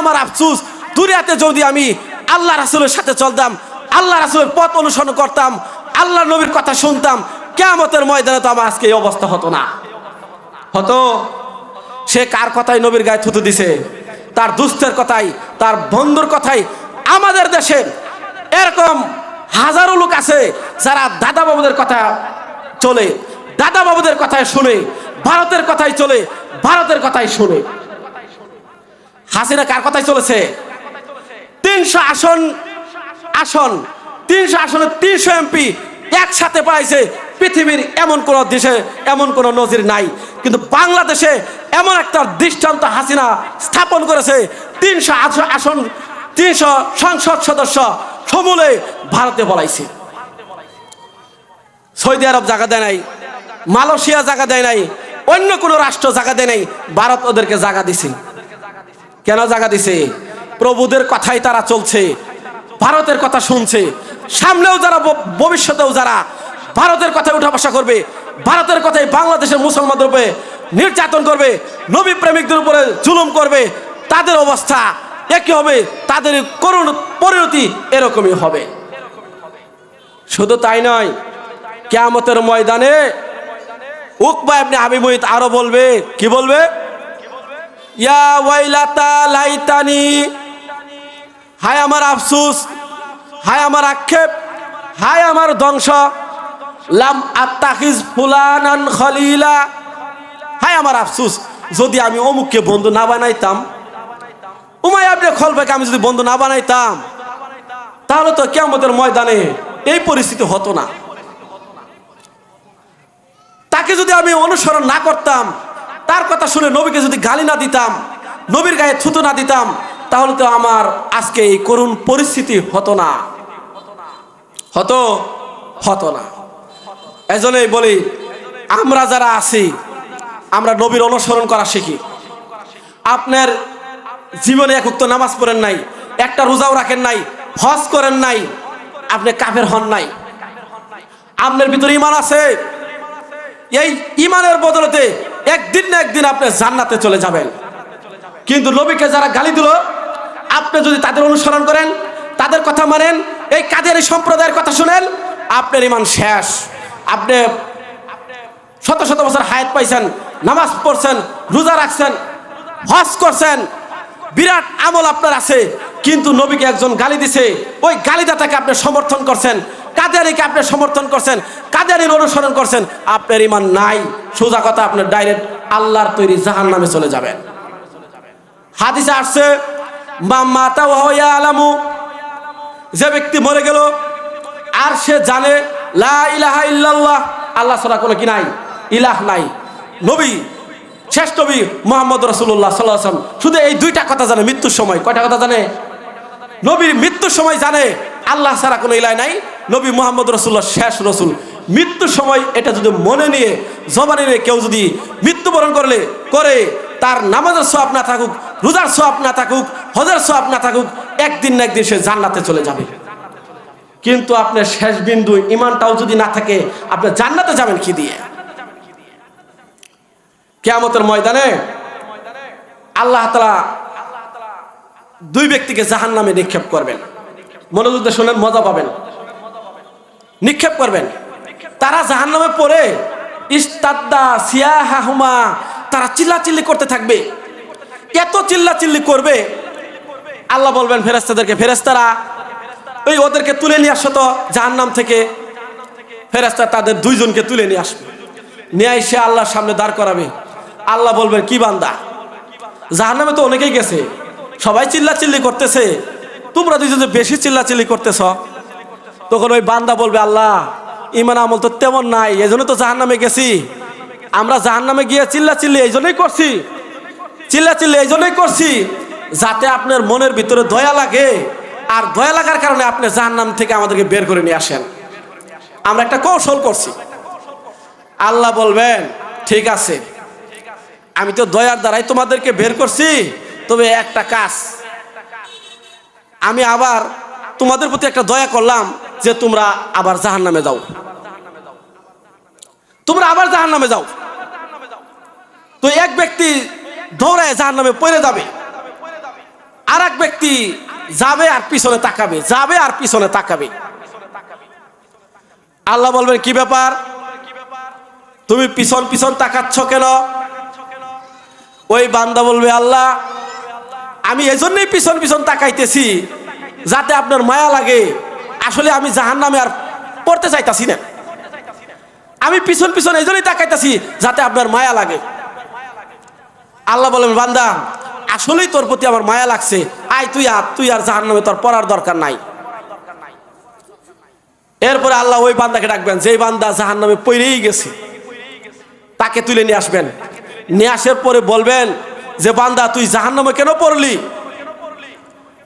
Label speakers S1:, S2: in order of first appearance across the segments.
S1: আমার আফসুস, দুনিয়াতে যদি আমি আল্লাহ রাসুলের সাথে চলতাম, আল্লাহ রাসুলের পথ অনুসরণ করতাম আল্লাহ নবীর কথা শুনতাম কেমতের ময়দানে তো আমার আজকে এই অবস্থা হতো না। হতো? সে কার কথাই নবীর গায়ে থুতু দিছে? তার দুস্থের কথাই, তার বন্ধুর কথাই, আমাদের দেশে এরকম হাজারো লোক আছে যারা দাদা বাবুদের কথা চলে, দাদা বাবুদের কথায় শুনে, ভারতের কথাই চলে, ভারতের কথাই শুনে। হাসিনা কার কথাই চলেছে? তিনশো আসন আসন, তিনশো আসনে তিনশো এমপি একসাথে পাইছে পৃথিবীর এমন কোন দেশে, এমন কোন নজির নাই। কিন্তু বাংলাদেশে এমন একটা দৃষ্টান্ত হাসিনা স্থাপন করেছে, তিনশো আসন, তিনশো সংসদ সদস্য সমূলে ভারতে বলাইছে। সৌদি আরব জায়গা দেয় নাই, মালয়েশিয়া জায়গা দেয় নাই, অন্য কোনো রাষ্ট্র জায়গা দেয় নাই, ভারত ওদেরকে জায়গা দিছে। কেন জায়গা দিছে? প্রভুদের কথাই তারা চলছে, ভারতের কথা শুনছে। সামনেও যারা ভবিষ্যতেও যারা ভারতের কথায় উঠা বসা করবে, ভারতের কথাই বাংলাদেশের মুসলমানদের উপরে নির্যাতন করবে, নবী প্রেমিকদের উপরে জুলুম করবে, তাদের অবস্থা একই হবে, তাদের করুণ পরিণতি এরকমই হবে। শুধু তাই নয়, কেয়ামতের ময়দানে উকবা আপনি হাবিবুত আরও বলবে, কি বলবে? ইয়া ওয়াইলাতা লাইতানি। হায় আমার আফসুস, হায় আমার আক্ষেপ, হায় আমার ধ্বংস। লাম আত্তাখিজ ফুলানান খলিলা। হায় আমার আফসুস, যদি আমি অমুককে বন্ধু না বানাইতাম উমাই আপনি খলফাকে আমি যদি বন্ধু না বানাইতাম, তাহলে তো কেমতের ময়দানে এই পরিস্থিতি হতো না। তাকে যদি আমি অনুসরণ না করতাম তার কথা শুনে নবীকে যদি গালি না দিতাম, নবীর গায়ে থুতু না দিতাম, তাহলে তো আমার আজকে এই করুণ পরিস্থিতি হতো না। হতো হতো না। এজন্যই বলি, আমরা যারা আছি, আমরা নবীর অনুসরণ করা শিখি। আপনার জীবনে এক উক্ত নামাজ পড়েন নাই, একটা রোজাও রাখেন নাই, হজ করেন নাই, আপনি কাফের হন নাই। আপনার ভিতরে ইমান আছে? এই ইমানের বদলতে একদিন না একদিন আপনি জান্নাতে চলে যাবেন। কিন্তু নবীকে যারা গালি দিল, আপনি যদি তাদের অনুসরণ করেন, তাদের কথা মানেন, এই কাদের সম্প্রদায়ের কথা শুনেন, আপনার ইমান শেষ। আপনি শত শত বছর হায়াত পাইছেন, নামাজ পড়ছেন, রোজা রাখছেন, হজ করছেন, বিরাট আমল আপনার আছে। কিন্তু নবীকে একজন গালি দিছে, ওই গালিদাতাকে আপনি সমর্থন করছেন। কাদেরিকে আপনি সমর্থন করছেন, কাদেরির অনুসরণ করছেন, আপনার ইমান নাই। সোজা কথা আপনার ডাইরেক্ট আল্লাহর তৈরি জাহান নামে চলে যাবেন। হাদিসে আসছে, মা মাতা ওয়া আলামু যে ব্যক্তি মরে গেল, আর সে জানে, লা ইলাহা ইল্লাল্লাহ আল্লাহ ছাড়া কোনো কি নাই, ইলাহ নাই। নবী, শেষ নবী মোহাম্মদ রসুল্লাহ সাল্লাম শুধু এই দুইটা কথা জানে, মৃত্যুর সময়। কয়টা কথা জানে? নবীর মৃত্যুর সময় জানে আল্লাহ ছাড়া কোনো ইলাই নাই। নবী মোহাম্মদ রসুল্লাহ শেষ রসুল। মৃত্যুর সময় এটা যদি মনে নিয়ে, জবানে নিয়ে কেউ যদি মৃত্যুবরণ করলে, করে, তার নামাজের সোয়াব না থাকুক, রোজার সোয়াব না থাকুক, হজের সোয়াব না থাকুক, একদিন না একদিন সে জান্নাতে চলে যাবে। কিন্তু আপনার শেষ বিন্দু ইমানটাও যদি না থাকে, আপনি জান্নাতে যাবেন কি দিয়ে? কেয়ামতের ময়দানে আল্লাহ তালা দুই ব্যক্তিকে জাহান নামে নিক্ষেপ করবেন। মনোযোগ দিয়ে শোনেন মজা পাবেন। নিক্ষেপ করবেন। তারা জাহান নামে পড়ে ইস্তাদ্দা সিয়াহাহুমা, তারা চিল্লাচিল্লি করতে থাকবে। এত চিল্লাচিল্লি করবে, আল্লাহ বলবেন ফেরেস্তাদেরকে ফেরেস্তারা ওই ওদেরকে তুলে নিয়ে আসো তো জাহান নাম থেকে। ফেরেস্তা তাদের দুইজনকে তুলে নিয়ে আসবে। নিয়ে এসে আল্লাহর সামনে দাঁড় করাবে। আল্লাহ বলবেন, কি বান্দা? জাহান নামে তো অনেকেই গেছে। সবাই চিল্লাচিল্লি করতেছে। তোমরা দুইজন যে বেশি চিল্লাচিল্লি করতেছ, তখন ওই বান্দা বলবে, আল্লাহ ইমান আমল তো তেমন নাই এই জন্য তো জাহান নামে গেছি। আমরা জাহান নামে গিয়ে চিল্লাচিল্লি এই জন্যই করছি। চিল্লাচিল্লি এই জন্যই করছি, যাতে আপনার মনের ভিতরে দয়া লাগে। আর দয়া লাগার কারণে আপনি জাহান নাম থেকে আমাদেরকে বের করে নিয়ে আসেন। আমরা একটা কৌশল করছি। আল্লাহ বলবেন, ঠিক আছে, আমি তো দয়ার দ্বারাই তোমাদেরকে বের করছি, তবে একটা কাজ। আমি আবার তোমাদের প্রতি একটা দয়া করলাম যে তোমরা আবার জাহান নামে যাও। তোমরা আবার জাহান নামে যাও। তো এক ব্যক্তি দৌড়ায় জাহান নামে পড়ে যাবে। আর এক ব্যক্তি যাবে আর পিছনে তাকাবে, যাবে আর পিছনে তাকাবে। আল্লাহ বলবেন, কি ব্যাপার? তুমি পিছন পিছন তাকাচ্ছ কেন? ওই বান্দা বলবে, আল্লাহ আমি এজন্যই পিছন পিছন তাকাইতেছি যাতে আপনার মায়া লাগে। আসলে আমি জাহান নামে আর পড়তে চাইতাছি না। আমি পিছন পিছন এই জন্যই তাকাইতাছি যাতে আপনার মায়া লাগে। আল্লাহ বলেন, বান্দা, আসলেই তোর প্রতি আমার মায়া লাগছে। আয়, তুই আর তুই আর জাহান নামে তোর পড়ার দরকার নাই। এরপরে আল্লাহ ওই বান্দাকে ডাকবেন, যেই বান্দা জাহান নামে পড়েই গেছে, তাকে তুলে নিয়ে আসবেন। নিয়ে আসার পরে বলবেন যে বান্দা, তুই জাহান নামে কেন পড়লি?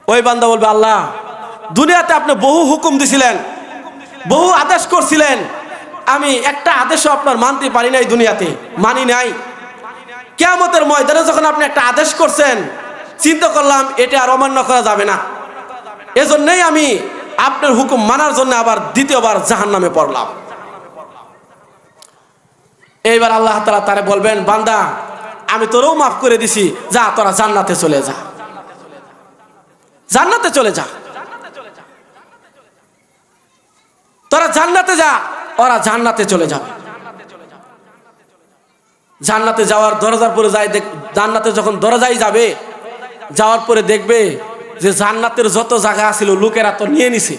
S1: ওই বান্দা বলবে, আল্লাহ, দুনিয়াতে আপনি বহু হুকুম দিছিলেন, বহু আদেশ করছিলেন। আমি একটা আদেশও আপনার মানতে পারি নাই দুনিয়াতে, মানি নাই। কেয়ামতের ময়দানে যখন আপনি একটা আদেশ করছেন, চিন্তা করলাম, এটা আর অমান্য করা যাবে না। এজন্যই আমি আপনার হুকুম মানার জন্য আবার দ্বিতীয়বার জাহান নামে পড়লাম। এইবার আল্লাহ তালা তারে বলবেন, বান্দা আমি তোরও মাফ করে দিছি। যা, তোরা জান্নাতে চলে যা। জান্নাতে চলে যা। তোরা জান্নাতে যা, ওরা জান্নাতে চলে যাবে। জান্নাতে যাওয়ার দরজার পরে যায় জান্নাতে যখন দরজায় যাবে, যাওয়ার পরে দেখবে যে জান্নাতের যত জায়গা আছিল, লোকেরা তো নিয়ে নিছে।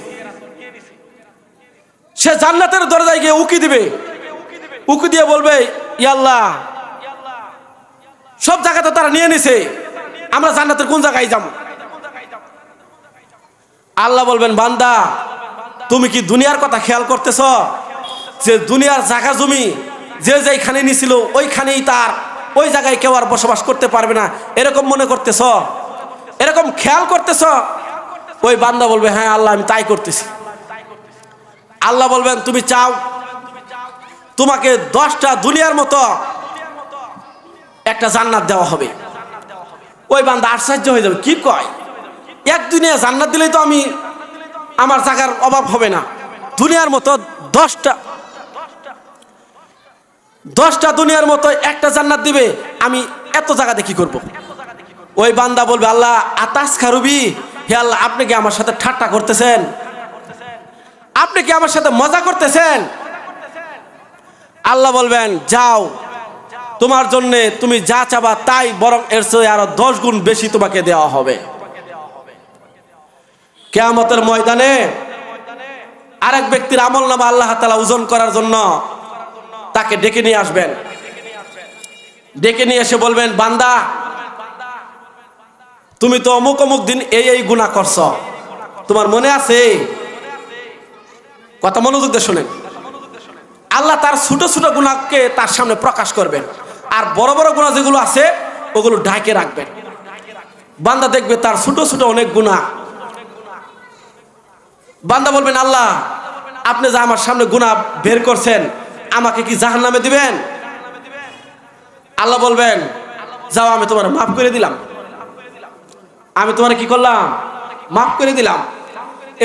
S1: সে জান্নাতের দরজায় গিয়ে উকি দিবে। উকি দিয়ে বলবে, ইয়াল্লাহ সব জায়গা তো তারা নিয়ে নিছে। আমরা জান্নাতের কোন জায়গায় যাব? আল্লাহ বলবেন, বান্দা, তুমি কি দুনিয়ার কথা খেয়াল করতেছ? যে দুনিয়ার জায়গা জমি যে যেখানে নিছিল, ওইখানেই তার, ওই জায়গায় কেউ আর বসবাস করতে পারবে না। এরকম মনে করতেছ? এরকম খেয়াল করতেছ? ওই বান্দা বলবে হ্যাঁ আল্লাহ, আমি তাই করতেছি। আল্লাহ বলবেন, তুমি চাও? তোমাকে দশটা দুনিয়ার মতো একটা জান্নাত দেওয়া হবে। ওই বান্দা আশ্চর্য হয়ে যাবে, কি কয়? এক দুনিয়া জান্নাত দিলেই তো আমি আমার জায়গার অভাব হবে না। দুনিয়ার মতো দশটা দশটা দুনিয়ার মতো একটা জান্নাত দিবে, আমি এত জায়গা দেখি করব। ওই বান্দা বলবে, আল্লাহ আতাস খারুবি, হে আল্লাহ, আপনি কি আমার সাথে ঠাট্টা করতেছেন? আপনি কি আমার সাথে মজা করতেছেন? আল্লাহ বলবেন, যাও। তোমার জন্য তুমি যা চাবা তাই বরং এর চেয়ে আরও দশ গুণ বেশি তোমাকে দেওয়া হবে। কেয়ামতের ময়দানে আরেক ব্যক্তির আমল নামা আল্লাহ তালা ওজন করার জন্য তাকে ডেকে নিয়ে আসবেন। ডেকে নিয়ে এসে বলবেন, বান্দা, তুমি তো অমুক অমুক দিন এই এই গুণা করছ। তোমার মনে আছে? কথা মনোযোগ দিয়ে শোনেন। আল্লাহ তার ছোট ছোট গুণাকে তার সামনে প্রকাশ করবেন। আর বড় বড় গুণা যেগুলো আছে, ওগুলো ঢাকে রাখবেন। বান্দা দেখবে তার ছোট ছোট অনেক গুণা বান্দা বলবেন, আল্লাহ, আপনি যা আমার সামনে গুণা বের করছেন, আমাকে কি জাহান নামে দিবেন? আল্লাহ বলবেন, যাও, আমি তোমার মাফ করে দিলাম। আমি তোমার কি করলাম? মাফ করে দিলাম।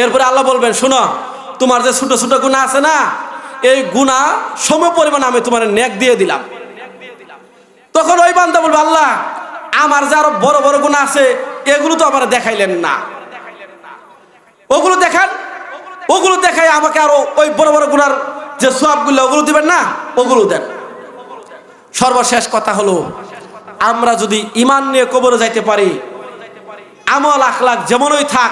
S1: এরপরে আল্লাহ বলবেন, শোনো, তোমার যে ছোট ছোট গুণা আছে না, এই গুণা সম পরিমাণ আমি তোমার নেক দিয়ে দিলাম। তখন ওই বান্দা বলবে, আল্লাহ, আমার যে আরও বড় বড় গুণা আছে, এগুলো তো আমার দেখাইলেন না। ওগুলো দেখান। ওগুলো দেখাই আমাকে আরও ওই বড় বড় গুণার যে সোয়াবগুলো ওগুলো দিবেন না? ওগুলো দেন। সর্বশেষ কথা হলো, আমরা যদি ইমান নিয়ে কবরে যাইতে পারি, আমল আখলাক যেমনই থাক,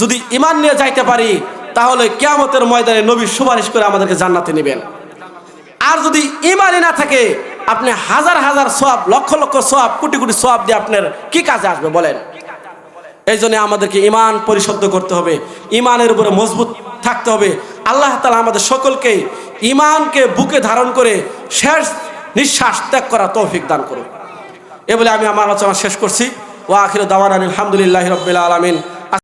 S1: যদি ইমান নিয়ে যাইতে পারি, তাহলে কেয়ামতের ময়দানে নবী সুপারিশ করে আমাদেরকে জান্নাতে নেবেন। আর যদি ইমানই না থাকে, আপনি হাজার হাজার সোয়াব লক্ষ লক্ষ সোয়াব কোটি কোটি সোয়াব দিয়ে আপনার কি কাজে আসবে বলেন? এই জন্য আমাদেরকে ইমান পরিশুদ্ধ করতে হবে, ইমানের উপরে মজবুত থাকতে হবে। আল্লাহ তালা আমাদের সকলকে ইমানকে বুকে ধারণ করে শেষ নিঃশ্বাস ত্যাগ করা তৌফিক দান করুন। এ বলে আমি আমার আলোচনা শেষ করছি। ও আখির দাওয়ান আলহামদুলিল্লাহ রবিল আলমিন।